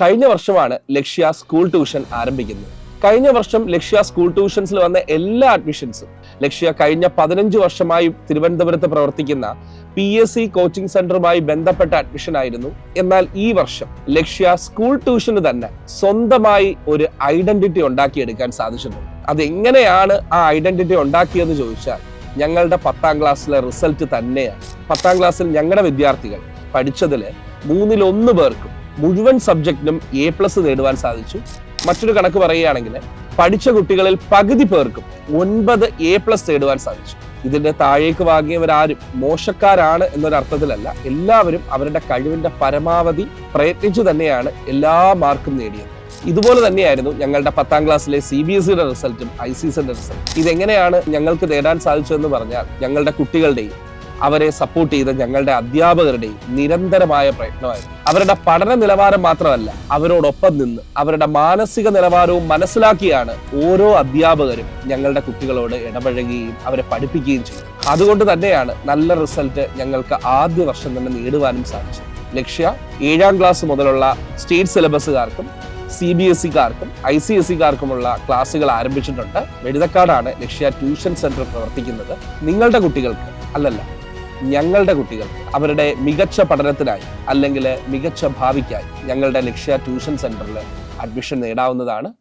കഴിഞ്ഞ വർഷമാണ് ലക്ഷ്യ school tuition ആരംഭിക്കുന്നത്. കഴിഞ്ഞ വർഷം ലക്ഷ്യ സ്കൂൾ ട്യൂഷൻസിൽ വന്ന എല്ലാ അഡ്മിഷൻസും ലക്ഷ്യ കഴിഞ്ഞ പതിനഞ്ച് വർഷമായി തിരുവനന്തപുരത്ത് പ്രവർത്തിക്കുന്ന പി എസ് സി കോച്ചിങ് സെന്ററുമായി ബന്ധപ്പെട്ട അഡ്മിഷൻ ആയിരുന്നു. എന്നാൽ ഈ വർഷം ലക്ഷ്യ സ്കൂൾ ട്യൂഷന് തന്നെ സ്വന്തമായി ഒരു ഐഡന്റിറ്റി ഉണ്ടാക്കിയെടുക്കാൻ സാധിച്ചിട്ടുണ്ട്. അതെങ്ങനെയാണ് ആ ഐഡന്റിറ്റി ഉണ്ടാക്കിയെന്ന് ചോദിച്ചാൽ ഞങ്ങളുടെ പത്താം ക്ലാസ്സിലെ റിസൾട്ട് തന്നെയാണ്. പത്താം ക്ലാസ്സിൽ ഞങ്ങളുടെ വിദ്യാർത്ഥികൾ പഠിച്ചതിൽ മൂന്നിലൊന്ന് പേർക്കും മുഴുവൻ സബ്ജക്റ്റിനും എ പ്ലസ് നേടുവാൻ സാധിച്ചു. മറ്റൊരു കണക്ക് പറയുകയാണെങ്കിൽ പഠിച്ച കുട്ടികളിൽ പകുതി പേർക്കും ഒൻപത് എ പ്ലസ് നേടുവാൻ സാധിച്ചു. ഇതിന്റെ താഴേക്ക് വാങ്ങിയവരാരും മോശക്കാരാണ് എന്നൊരർത്ഥത്തിലല്ല എല്ലാവരും അവരുടെ കഴിവിന്റെ പരമാവധി പ്രയത്നിച്ചു തന്നെയാണ് എല്ലാ മാർക്കും നേടിയത്. ഇതുപോലെ തന്നെയായിരുന്നു ഞങ്ങളുടെ പത്താം ക്ലാസ്സിലെ സി ബി എസ് സിയുടെ റിസൾട്ടും ഐ സി സിയുടെ റിസൾട്ടും ഇതെങ്ങനെയാണ് ഞങ്ങൾക്ക് നേടാൻ സാധിച്ചതെന്ന് പറഞ്ഞാൽ ഞങ്ങളുടെ കുട്ടികളുടെയും അവരെ സപ്പോർട്ട് ചെയ്ത ഞങ്ങളുടെ അധ്യാപകരുടെയും നിരന്തരമായ പ്രയത്നമായിരുന്നു. അവരുടെ പഠന നിലവാരം മാത്രമല്ല അവരോടൊപ്പം നിന്ന് അവരുടെ മാനസിക നിലവാരവും മനസ്സിലാക്കിയാണ് ഓരോ അധ്യാപകരും ഞങ്ങളുടെ കുട്ടികളോട് ഇടപഴകുകയും അവരെ പഠിപ്പിക്കുകയും ചെയ്തു അതുകൊണ്ട് തന്നെയാണ് നല്ല റിസൾട്ട് ഞങ്ങൾക്ക് ആദ്യ വർഷം തന്നെ നേടുവാനും സാധിച്ചത്. ലക്ഷ്യ ഏഴാം ക്ലാസ് മുതലുള്ള സ്റ്റേറ്റ് സിലബസുകാർക്കും സി ബി എസ് സിക്കാർക്കും ഐ സി എസ് സിക്കാർക്കുമുള്ള ക്ലാസ്സുകൾ ആരംഭിച്ചിട്ടുണ്ട്. മെഴുതക്കാടാണ് ലക്ഷ്യ ട്യൂഷൻ സെന്റർ പ്രവർത്തിക്കുന്നത്. നിങ്ങളുടെ കുട്ടികൾക്ക് അല്ലല്ല ഞങ്ങളുടെ കുട്ടികൾ അവരുടെ മികച്ച പഠനത്തിനായി അല്ലെങ്കിൽ മികച്ച ഭാവിക്കായി ഞങ്ങളുടെ ലക്ഷ്യ ട്യൂഷൻ സെന്ററിൽ അഡ്മിഷൻ നേടാവുന്നതാണ്